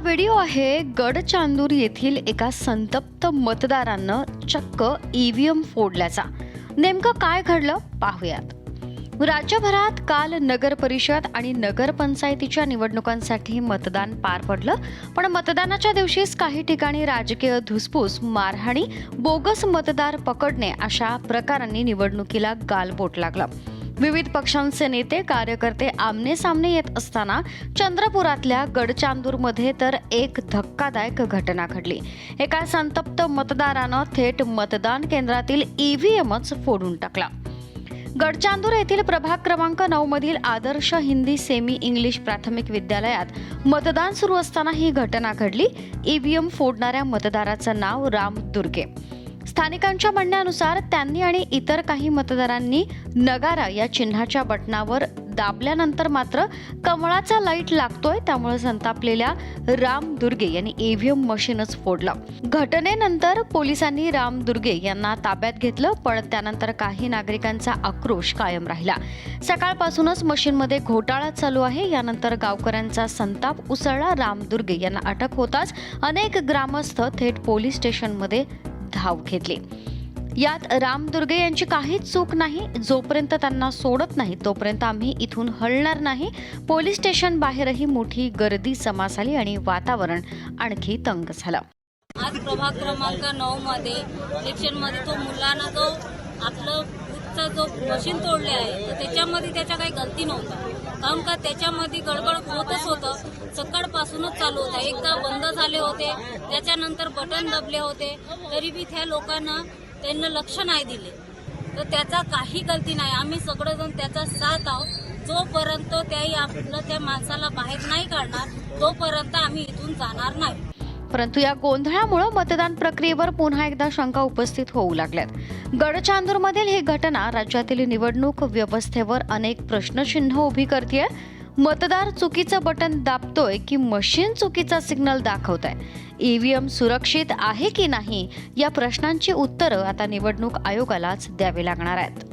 Video आहे गडचांदूर येथील एका संतप्त मतदारानं चक्क ईव्हीएम फोडल्याचा. नेमकं काय घडलं? पाहूयात. राज्यभरात काल नगर परिषद आणि नगरपंचायतीच्या निवडणुकांसाठी मतदान पार पडलं. पण मतदानाच्या दिवशीच काही ठिकाणी राजकीय धुसफूस मारहाणी बोगस मतदार पकडणे अशा प्रकारांनी निवडणुकीला गालबोट लागलं. विविध पक्षांचे नेते कार्यकर्ते आमने सामने येत असताना चंद्रपुरातल्या गडचांदूरमध्ये तर एक धक्कादायक घटना घडली. एका संतप्त मतदारानं थेट मतदान केंद्रातील ईव्हीएमच फोडून टाकला. गडचांदूर येथील प्रभाग क्रमांक नऊ मधील आदर्श हिंदी सेमी इंग्लिश प्राथमिक विद्यालयात मतदान सुरू असताना ही घटना घडली. ईव्हीएम फोडणाऱ्या मतदाराचं नाव राम दुर्गे. स्थानिकांच्या म्हणण्यानुसार त्यांनी आणि इतर काही मतदारांनी नगारा या चिन्हाच्या बटणावर दाबल्यानंतर मात्र कमळाचा लाइट लागतोय त्यामुळे संतापलेल्या राम दुर्गे यांनी ईव्हीएम मशीनच फोडलं. घटनेनंतर पोलिसांनी राम दुर्गे यांना ताब्यात घेतलं पण त्यानंतर काही नागरिकांचा आक्रोश कायम राहिला. सकाळपासूनच मशीनमध्ये घोटाळा चालू आहे यानंतर गावकऱ्यांचा संताप उसळला राम दुर्गे यांना अटक होताच अनेक ग्रामस्थ थेट पोलीस स्टेशनमध्ये धाव घेतली. यात राम दुर्गे यांची काहीच चूक नाही. जोपर्यंत त्यांना सोडत नाही तोपर्यंत आम्ही इथून हलणार नाही. पोलीस स्टेशन बाहेरही मोठी गर्दी जमा झाली आणि वातावरण आणखी तंग झालं. आज प्रभाग क्रमांक नऊ मध्ये इलेक्शनमध्ये तो मुलांना जो आपलं जो मशीन तोडले आहे तर त्याच्यामध्ये त्याच्या काही गलती नव्हता कारण का त्याच्यामध्ये गडबड होतच होतं. सकाळपासूनच चालू होतं. एकदा बंद झाले होते त्याच्यानंतर बटन दबले होते. तरी बी त्या लोकांना त्यांना लक्ष नाही दिले. तर त्याचा काही गलती नाही. आम्ही सगळेजण त्याचा साथ आहोत. जोपर्यंत त्याही आपलं त्या माणसाला बाहेर नाही काढणार तोपर्यंत आम्ही इथून जाणार नाही. परंतु या गोंधळामुळे मतदान प्रक्रियेवर पुन्हा एकदा शंका उपस्थित होऊ लागल्यात. गडचांदूरमधील ही घटना राज्यातील निवडणूक व्यवस्थेवर अनेक प्रश्नचिन्ह उभी करते मतदार चुकीचं बटन दाबतोय की मशीन चुकीचा सिग्नल दाखवत आहे ईव्हीएम सुरक्षित आहे की नाही? या प्रश्नांची उत्तरं आता निवडणूक आयोगालाच द्यावी लागणार आहेत.